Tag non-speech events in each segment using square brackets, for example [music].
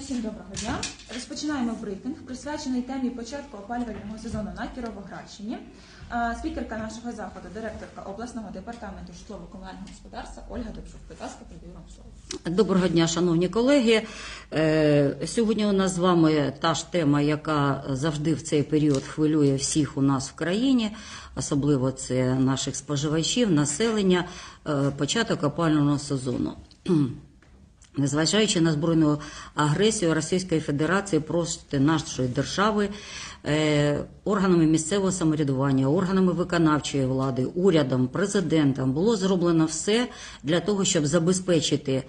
Усім доброго дня. Розпочинаємо брифінг, присвячений темі початку опалювального сезону на Кіровоградщині. Спікерка нашого заходу, директорка обласного департаменту житлово-комунального господарства Ольга Добчук. Будь ласка, передаю вам слово. Доброго дня, шановні колеги. Е, Сьогодні у нас з вами та ж тема, яка завжди в цей період хвилює всіх у нас в країні, особливо це наших споживачів, населення, е, початок опалювального сезону. Незважаючи на збройну агресію Російської Федерації проти нашої держави, е, органами місцевого самоврядування, органами виконавчої влади, урядом, президентом було зроблено все для того, щоб забезпечити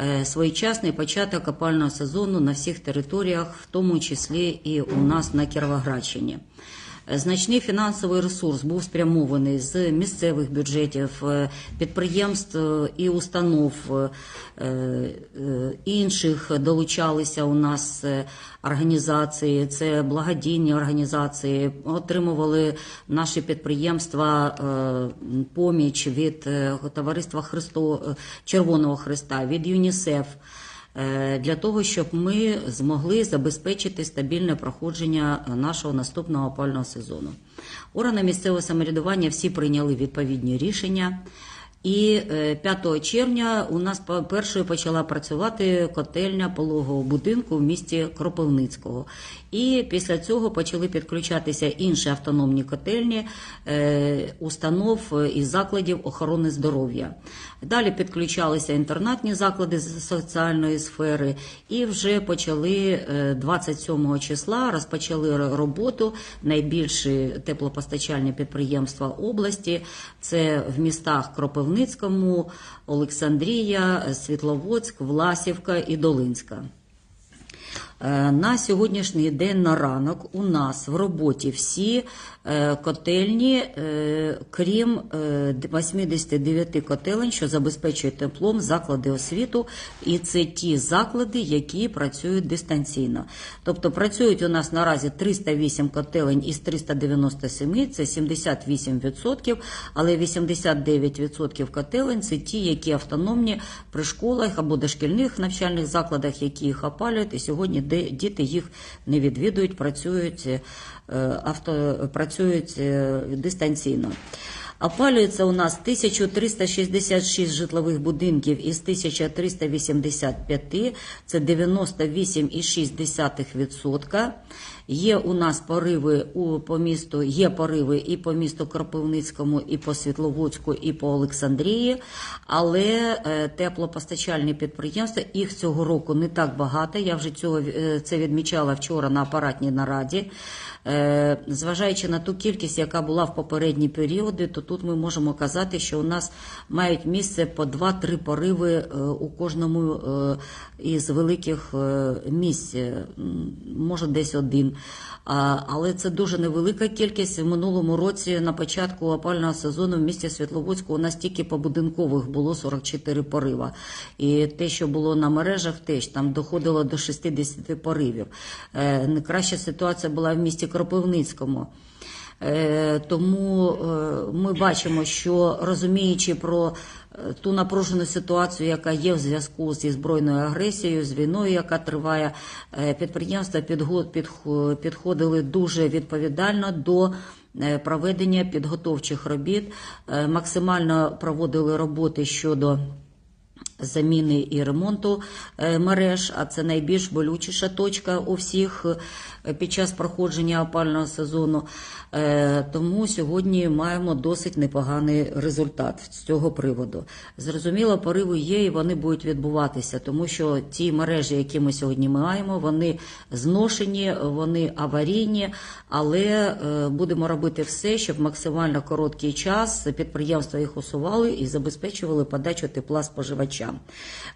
е, своєчасний початок опального сезону на всіх територіях, в тому числі і у нас на Кіровоградщині. Значний фінансовий ресурс був спрямований з місцевих бюджетів, е, підприємств е, і установ е, інших долучалися у нас організації, це благодійні організації, отримували наші підприємства поміч від Товариства Христо, Червоного Христа, від ЮНІСЕФ для того, щоб ми змогли забезпечити стабільне проходження нашого наступного опального сезону. Органи місцевого самоврядування всі прийняли відповідні рішення. І е, 5 червня у нас першою почала працювати котельня пологового будинку в місті Кропивницького. І після цього почали підключатися інші автономні котельні е, установ е, і закладів охорони здоров'я. Далі підключалися інтернатні заклади з соціальної сфери, і вже почали е, 27 числа розпочали роботу найбільші теплопостачальні підприємства області. Це в містах Кропивницькому, Олександрія, Світловодськ, Власівка і Долинська. Е, На сьогоднішній день на ранок у нас в роботі всі е, котельні, е, крім е, 89 котелень, що забезпечують теплом заклади освіту, і це ті заклади, які працюють дистанційно. Тобто працюють у нас наразі 308 котелень із 397, це 78%, але 89% котелень це ті, які автономні при школах або дошкільних навчальних закладах, які їх опалюють, і сьогодні де діти їх не відвідують, працюють, е, авто, працюють е, дистанційно. Опалюється у нас 1366 житлових будинків із 1385, це 98,6%. Є у нас пориви у, по місту, є пориви і по місту Кропивницькому, і по Світловодську, і по Олександрії, але е, теплопостачальні підприємства, їх цього року не так багато. Я вже цього, е, це відмічала вчора на апаратній нараді. Е, Зважаючи на ту кількість, яка була в попередні періоди, то тут ми можемо казати, що у нас мають місце по 2-3 пориви е, у кожному е, із великих місць, може десь один. Але це дуже невелика кількість. В минулому році на початку опального сезону в місті Світловодську у нас тільки по будинкових було 44 порива. І те, що було на мережах, теж там доходило до 60 поривів. Найкраща ситуація була в місті Кропивницькому. Е, Тому е, ми бачимо, що розуміючи про е, ту напружену ситуацію, яка є в зв'язку зі збройною агресією, з війною, яка триває, підприємства підходили дуже відповідально до проведення підготовчих робіт, максимально проводили роботи щодо заміни і ремонту мереж, а це найбільш болючіша точка у всіх під час проходження опального сезону. Е, Тому сьогодні маємо досить непоганий результат з цього приводу. Зрозуміло, пориви є і вони будуть відбуватися, тому що ті мережі, які ми сьогодні маємо, вони зношені, вони аварійні, але е, будемо робити все, щоб максимально короткий час підприємства їх усували і забезпечували подачу тепла споживачам.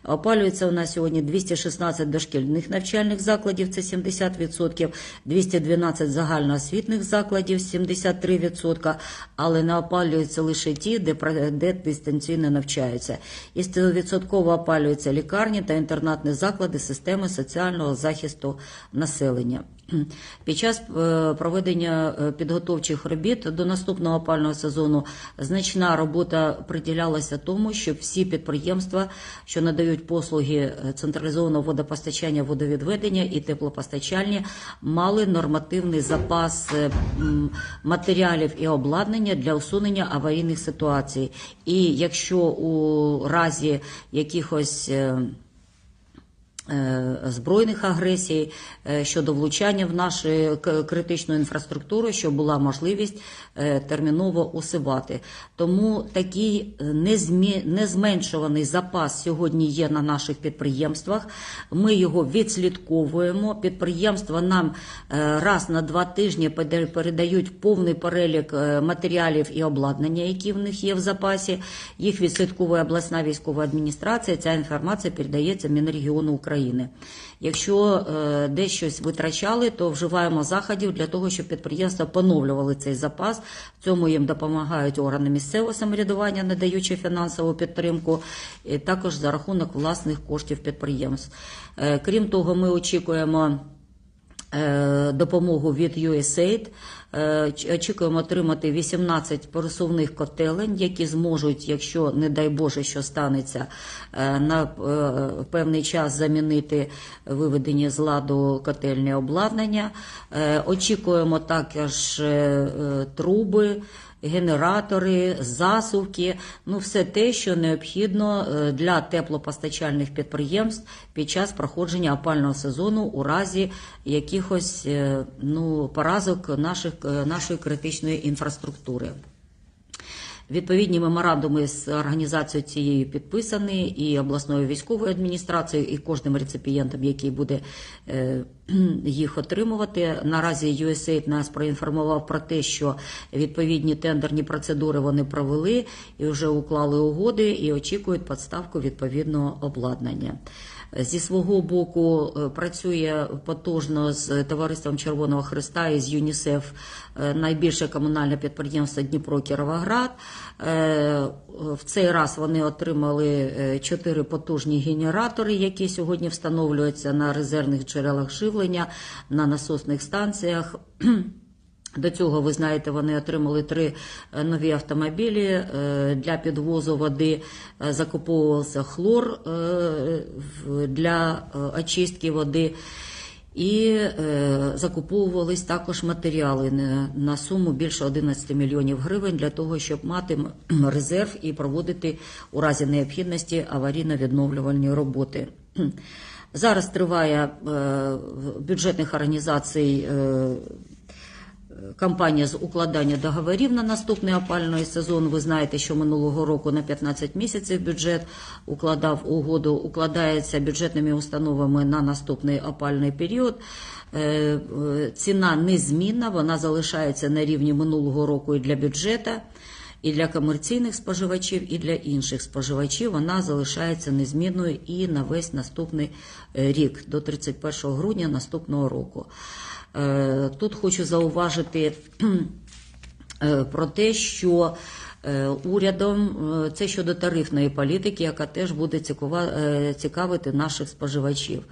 Опалюється у нас сьогодні 216 дошкільних навчальних закладів, це 70%, 212 загальноосвітних закладів, 73%, але не опалюються лише ті, де, де дистанційно навчаються. І 100% опалюються лікарні та інтернатні заклади системи соціального захисту населення. Під час е, проведення е, підготовчих робіт до наступного опального сезону значна робота приділялася тому, щоб всі підприємства що надають послуги е, централізованого водопостачання, водовідведення і теплопостачання, мали нормативний запас е, матеріалів і обладнання для усунення аварійних ситуацій. І якщо у разі якихось е, збройних агресій е, щодо влучання в нашу к- критичну інфраструктуру, щоб була можливість е, терміново усивати. Тому такий е, незменшуваний запас сьогодні є на наших підприємствах. Ми його відслідковуємо. Підприємства нам е, раз на два тижні передають повний перелік е, матеріалів і обладнання, які в них є в запасі. Їх відслідковує обласна військова адміністрація. Ця інформація передається Мінрегіону України. Якщо е, десь щось витрачали, то вживаємо заходів для того, щоб підприємства поновлювали цей запас. В цьому їм допомагають органи місцевого самоврядування, надаючи фінансову підтримку, і також за рахунок власних коштів підприємств. Е, Крім того, ми очікуємо допомогу від USAID. Е, Очікуємо отримати 18 просувних котелень, які зможуть, якщо не дай Боже, що станеться, е, на е, певний час замінити виведені з ладу котельне обладнання. Е, Очікуємо також е, е, труби генератори, засувки, ну все те, що необхідно е, для теплопостачальних підприємств під час проходження опального сезону у разі якихось е, ну, поразок наших, е, нашої критичної інфраструктури. Відповідні меморандуми з організацією цією підписані і обласною військовою адміністрацією, і кожним реципієнтом, який буде е, [clears throat] їх отримувати. Наразі USAID нас проінформував про те, що відповідні тендерні процедури вони провели і вже уклали угоди і очікують підставку відповідного обладнання. Зі свого боку е, працює потужно з товариством Червоного Христа і з ЮНІСЕФ е, найбільше комунальне підприємство Дніпро Кіровоград. Е, В цей раз вони отримали чотири потужні генератори, які сьогодні встановлюються на резервних джерелах живлення, на насосних станціях. До цього, ви знаєте, вони отримали три е, нові автомобілі е, для підвозу води. Е, Закуповувався хлор для очистки води. І е, закуповувались також матеріали на, суму більше 11 мільйонів гривень для того, щоб мати резерв і проводити у разі необхідності аварійно-відновлювальні роботи. Зараз триває е, бюджетних організацій. Кампанія з укладання договорів на наступний опальний сезон. Ви знаєте, що минулого року на 15 місяців бюджет укладав угоду, укладається бюджетними установами на наступний опальний період. Е, е, Ціна незмінна, вона залишається на рівні минулого року і для бюджету. І для комерційних споживачів, і для інших споживачів вона залишається незмінною і на весь наступний е, рік, до 31 грудня наступного року. Е, Тут хочу зауважити е, про те, що е, урядом це щодо тарифної політики, яка теж буде цікавити наших споживачів.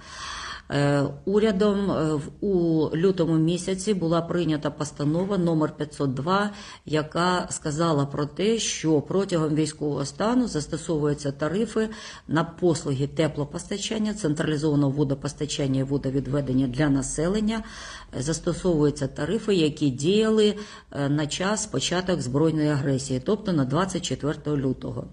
Е, Урядом е, у лютому місяці була прийнята постанова номер 502, яка сказала про те, що протягом військового стану застосовуються тарифи на послуги теплопостачання, централізованого водопостачання і водовідведення для населення. Е, Застосовуються тарифи, які діяли на час початок збройної агресії, тобто на 24 лютого.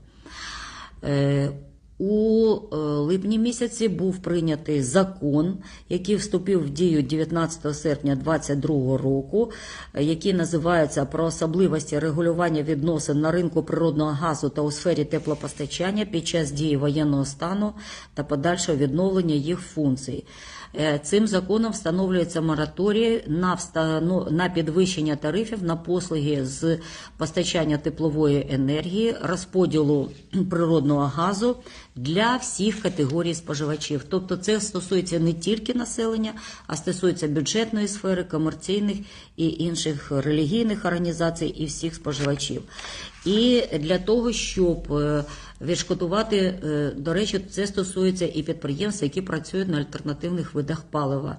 У е, липні місяці був прийнятий закон, який вступив в дію 19 серпня 2022 року, який називається про особливості регулювання відносин на ринку природного газу та у сфері теплопостачання під час дії воєнного стану та подальшого відновлення їх функцій. Е, Цим законом встановлюється мораторій на встану на підвищення тарифів на послуги з постачання теплової енергії, розподілу природного газу для всіх категорій споживачів. Тобто, це стосується не тільки населення, а стосується бюджетної сфери, комерційних і інших релігійних організацій і всіх споживачів. І для того, щоб е, відшкодувати, е, до речі, це стосується і підприємств, які працюють на альтернативних видах палива.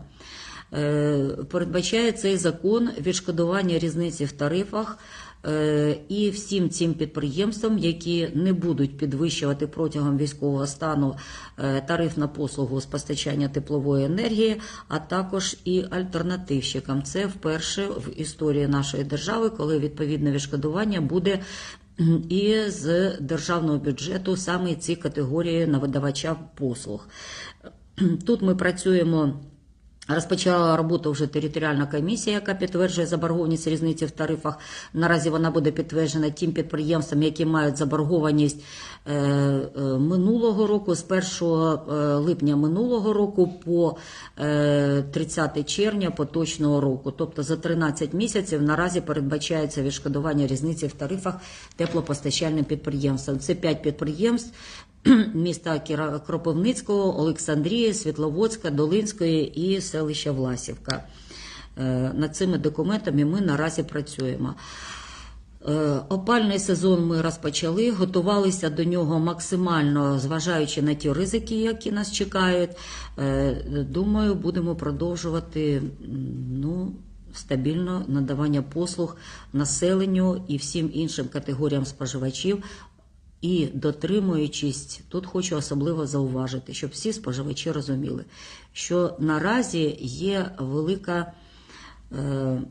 Е, Передбачає цей закон відшкодування різниці в тарифах Е, І всім цим підприємствам, які не будуть підвищувати протягом військового стану тариф на послугу з постачання теплової енергії, а також і альтернативщикам. Це вперше в історії нашої держави, коли відповідне відшкодування буде і з державного бюджету саме ці категорії навидавача послуг. Тут ми працюємо. Розпочала роботу вже територіальна комісія, яка підтверджує заборгованість різниці в тарифах. Наразі вона буде підтверджена тим підприємствам, які мають заборгованість е, е, минулого року, з 1 е, липня минулого року по е, 30 червня поточного року. Тобто за 13 місяців наразі передбачається відшкодування різниці в тарифах теплопостачальним підприємствам. Це 5 підприємств [clears throat] міста Кропивницького, Олександрії, Світловодська, Долинської і селища Власівка. Е, Над цими документами ми наразі працюємо. Е, Опальний сезон ми розпочали, готувалися до нього максимально, зважаючи на ті ризики, які нас чекають. Е, Думаю, будемо продовжувати ну, стабільно надавання послуг населенню і всім іншим категоріям споживачів. І дотримуючись, тут хочу особливо зауважити, щоб всі споживачі розуміли, що наразі є велика, е,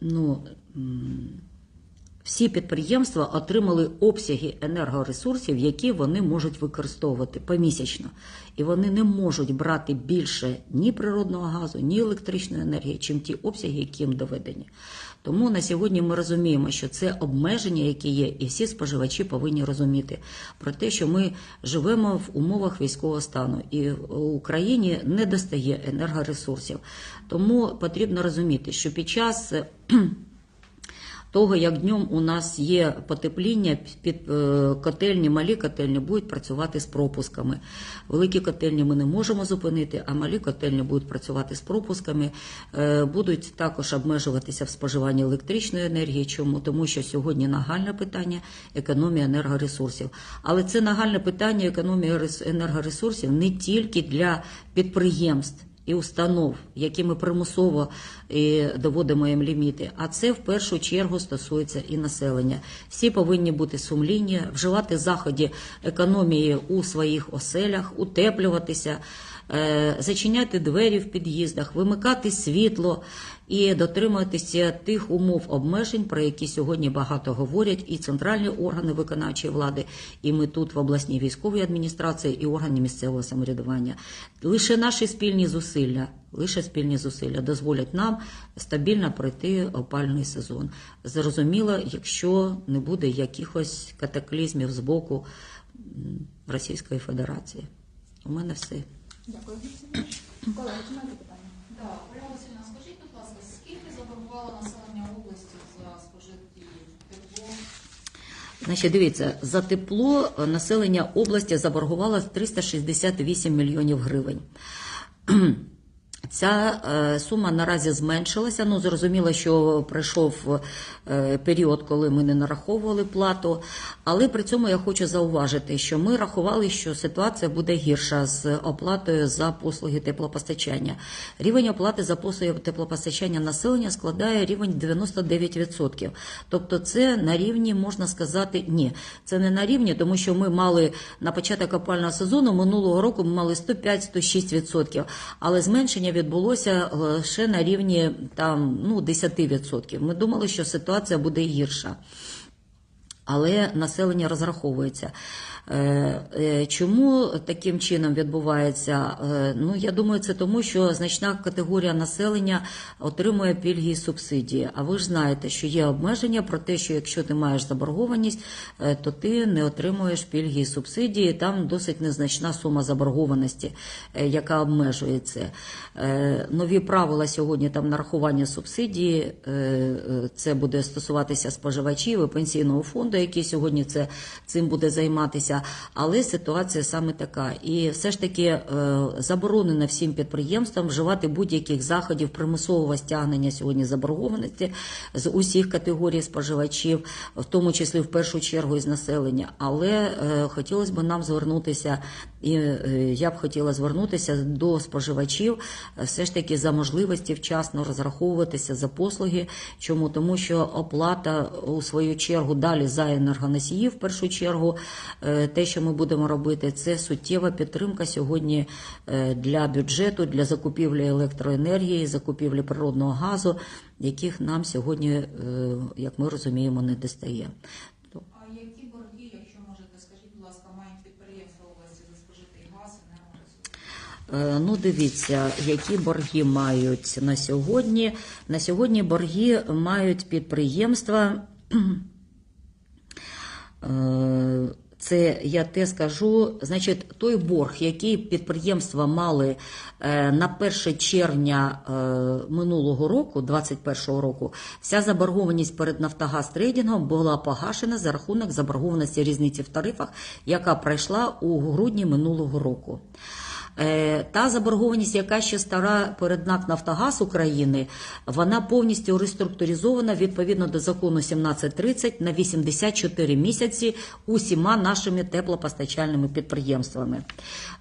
ну, всі підприємства отримали обсяги енергоресурсів, які вони можуть використовувати помісячно. І вони не можуть брати більше ні природного газу, ні електричної енергії, чим ті обсяги, які їм доведені. Тому на сьогодні ми розуміємо, що це обмеження, які є, і всі споживачі повинні розуміти про те, що ми живемо в умовах військового стану, і в Україні не достає енергоресурсів. Тому потрібно розуміти, що під час того, як днем у нас є потепління, під е, котельні, малі котельні будуть працювати з пропусками. Великі котельні ми не можемо зупинити, а малі котельні будуть працювати з пропусками, Е, будуть також обмежуватися в споживанні електричної енергії. Чому? Тому що сьогодні нагальне питання економія енергоресурсів. Але це нагальне питання економії енергоресурсів не тільки для підприємств і установ, які ми примусово е, доводимо їм ліміти. А це в першу чергу стосується і населення. Всі повинні бути сумлінні, вживати заходи економії у своїх оселях, утеплюватися, зачиняти двері в під'їздах, вимикати світло і дотримуватися тих умов обмежень, про які сьогодні багато говорять, і центральні органи виконавчої влади, і ми тут в обласній військовій адміністрації, і органи місцевого самоврядування. Лише наші спільні зусилля, лише спільні зусилля дозволять нам стабільно пройти опальний сезон. Зрозуміло, якщо не буде якихось катаклізмів з боку Російської Федерації. У мене все. Дякую. Колеги, чи маєте питання? Так, Ольга Васильівна, скажіть, будь ласка, скільки заборгувало населення області за спожиті тепло? Значить, дивіться, за тепло населення області заборгувало 368 мільйонів гривень. Ця е, сума наразі зменшилася. Ну, зрозуміло, що пройшов е, період, коли ми не нараховували плату. Але при цьому я хочу зауважити, що ми рахували, що ситуація буде гірша з оплатою за послуги теплопостачання. Рівень оплати за послуги теплопостачання населення складає рівень 99%. Тобто, це на рівні, можна сказати, ні, це не на рівні, тому що ми мали на початок опального сезону минулого року ми мали 105-106%, але зменшення відбулося лише на рівні там ну 10%. Ми думали, що ситуація буде гірша. Але населення розраховується. Е, е, Чому таким чином відбувається? Е, Ну, я думаю, це тому, що значна категорія населення отримує пільги і субсидії. А ви ж знаєте, що є обмеження про те, що якщо ти маєш заборгованість, то ти не отримуєш пільги і субсидії. Там досить незначна сума заборгованості, яка обмежує це. Е, Нові правила сьогодні там нарахування субсидії. Це буде стосуватися споживачів і пенсійного фонду, який сьогодні це цим буде займатися. Але ситуація саме така. І все ж таки е, заборонено всім підприємствам вживати будь-яких заходів примусового стягнення сьогодні заборгованості з усіх категорій споживачів, в тому числі в першу чергу із населення. Але е, хотілося б нам звернутися, і е, я б хотіла звернутися до споживачів все ж таки за можливості вчасно розраховуватися за послуги. Чому? Тому що оплата у свою чергу далі за енергоносії, в першу чергу, те, що ми будемо робити, це суттєва підтримка сьогодні е, для бюджету, для закупівлі електроенергії, закупівлі природного газу, яких нам сьогодні, е, як ми розуміємо, не достає. А які борги, якщо можете, скажіть, будь ласка, мають підприємства області за спожитий газ, енергоресурс? Е, Ну, дивіться, які борги мають на сьогодні. На сьогодні борги мають підприємства. [clears throat] Це я те скажу. Значить, той борг, який підприємства мали е, на 1 червня е, минулого року, 21 року, вся заборгованість перед Нафтогаз трейдингом була погашена за рахунок заборгованості різниці в тарифах, яка пройшла у грудні минулого року. Е, Та заборгованість, яка ще стара перед НАК Нафтогаз України, вона повністю реструктуризована відповідно до закону 1730 на 84 місяці усіма нашими теплопостачальними підприємствами.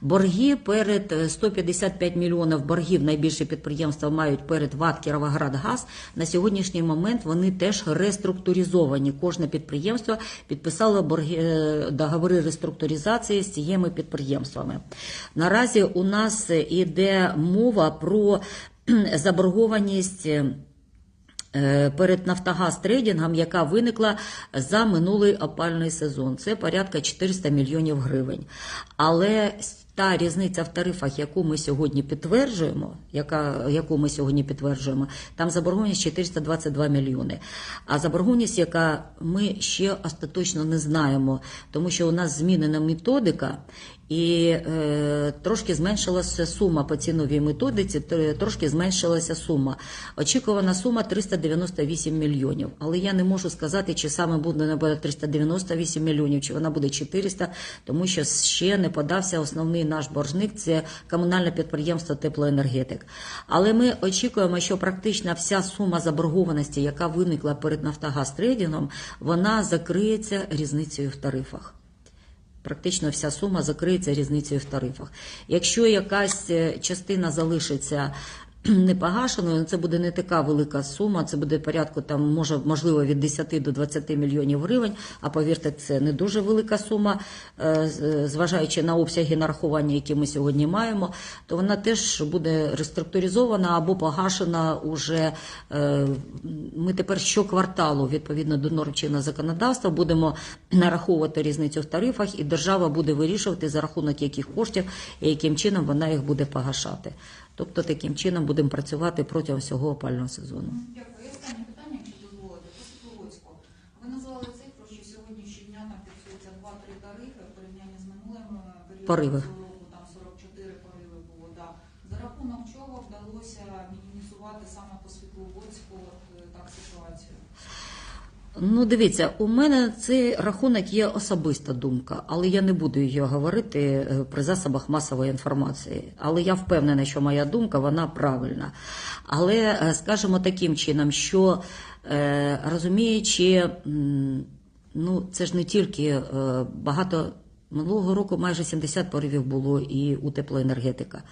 Борги перед е, 155 мільйонів боргів найбільше підприємства мають перед ВАТ Кіровоградгаз. На сьогоднішній момент вони теж реструктуризовані. Кожне підприємство підписало борги, е, договори реструктуризації з цими підприємствами. Наразі у нас іде мова про заборгованість. е, Перед Нафтогаз трейдингом, яка виникла за минулий опальний сезон, це порядка 400 мільйонів гривень. Але та різниця в тарифах, яку ми сьогодні підтверджуємо, яка, яку ми сьогодні підтверджуємо, там заборгованість 422 мільйони. А заборгованість, яка ми ще остаточно не знаємо, тому що у нас змінена методика. І е, трошки зменшилася сума по ціновій методиці, тр- трошки зменшилася сума. Очікувана сума 398 мільйонів. Але я не можу сказати, чи саме буде вона 398 мільйонів, чи вона буде 400, тому що ще не подався основний наш боржник це комунальне підприємство теплоенергетик. Але ми очікуємо, що практично вся сума заборгованості, яка виникла перед Нафтогаз трейдингом, вона закриється різницею в тарифах. Практично вся сума закриється різницею в тарифах. Якщо якась е, частина залишиться [clears throat] непогашеною, це буде не така велика сума, це буде порядку там, може, можливо, від 10 до 20 мільйонів гривень. А повірте, це не дуже велика сума, е, зважаючи на обсяги нарахування, які ми сьогодні маємо, то вона теж буде реструктуризована або погашена уже. е, Ми тепер щокварталу, відповідно до норм чинного законодавства, будемо [clears throat] нараховувати різницю в тарифах, і держава буде вирішувати за рахунок яких коштів і яким чином вона їх буде погашати. Тобто таким чином будемо працювати протягом всього опального сезону. Дякую. Останнє питання, якщо дозволите, по Світловодську. Ви назвали цифру, що сьогодні щодня там фіксується 2-3 тарифи в порівнянні з минулим е, періодом Пориви. цього року, там 44 пориви було. Да. За рахунок чого вдалося мінімізувати саме по Світловодську от, е, так ситуацію? Ну, дивіться, у мене цей рахунок є особиста думка, але я не буду її говорити е, при засобах масової інформації. Але я впевнена, що моя думка вона правильна. Але е, скажімо таким чином, що е, розуміючи, ну це ж не тільки багато минулого року, майже 70 поривів було і у теплоенергетика.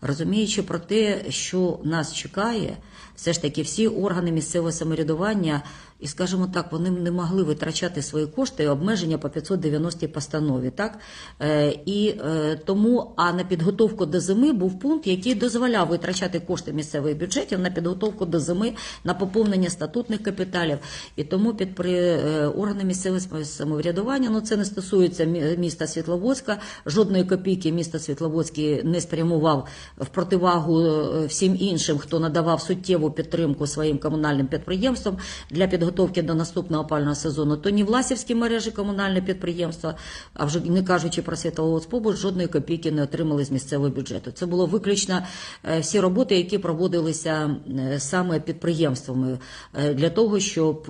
Розуміючи про те, що нас чекає, все ж таки всі органи місцевого самоврядування, і скажімо так, вони не могли витрачати свої кошти і обмеження по 590 постанові. Так? Е, і е, тому, а на підготовку до зими був пункт, який дозволяв витрачати кошти місцевих бюджетів на підготовку до зими, на поповнення статутних капіталів. І тому підпри... е, органи місцевого самоврядування, ну це не стосується міста Світловодська, жодної копійки міста Світловодський не спрямував в противагу всім іншим, хто надавав суттєву підтримку своїм комунальним підприємствам для підготовки підготовки до наступного опального сезону, то ні власівські мережі комунальне підприємства, а вже не кажучи про Світловодспобут, жодної копійки не отримали з місцевого бюджету. Це було виключно е, всі роботи, які проводилися е, саме підприємствами е, для того, щоб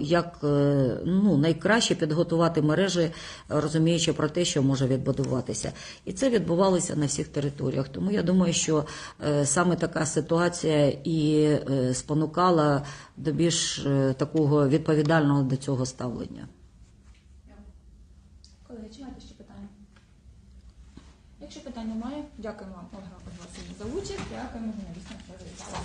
як ну, найкраще підготувати мережі, розуміючи про те, що може відбудуватися. І це відбувалося на всіх територіях. Тому я думаю, що саме така ситуація і спонукала до більш е, такого відповідального до цього ставлення. Колеги, чи маєте ще питання? Якщо питань немає, дякуємо вам, Ольга за участь. Дякуємо журналістам, що завітали.